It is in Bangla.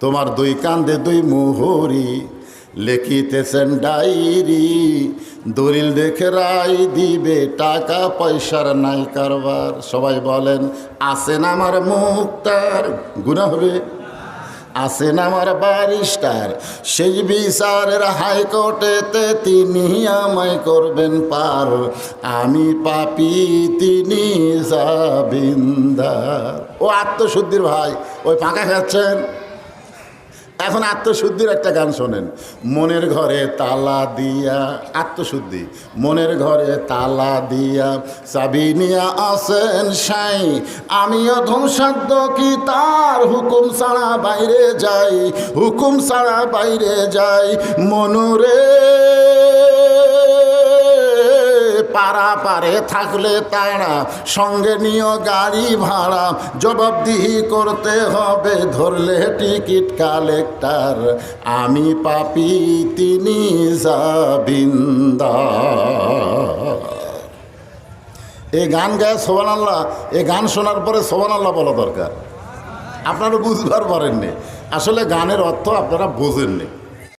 তোমার দুই কান্দে দুই মুহুরি, লেখিতেছেন ডায়েরি, দলিল দেখে রায় দিবে, টাকা পয়সার নাই কারবার। সবাই বলেন আসেন আমার মুক্তার? গুণা হবে। আসেন আমার বারিস্টার সেই বিচারের হাইকোর্টেতে তিনি আমায় করবেন পার। আমি পাপি, তিনি জাবিন্দার ও আত্মশুদ্ধির ভাই, ওই ফাঁকা খাচ্ছেন? এখন আত্মশুদ্ধির একটা গান শোনেন। মনের ঘরে তালা দিয়া, আত্মশুদ্ধি। মনের ঘরে তালা দিয়া, চাবি নিয়া আসেন সাই। আমিও ধ্বংসাদ্য কি তার হুকুম ছাড়া বাইরে যাই, হুকুম ছাড়া বাইরে যাই। মনুরে পাড়া পারে থাকলে তারা সঙ্গে নিয়ে গাড়ি ভাড়া। জবাবদিহি করতে হবে, ধরলে টিকিট কালেক্টার। আমি পাপি, তিনি যাবিন্দার এই গান গায়ে সোবান আল্লাহ এই গান শোনার পরে সোবান আল্লাহ বলা দরকার। আপনারা বুঝবার পারেননি। আসলে গানের অর্থ আপনারা বোঝেননি।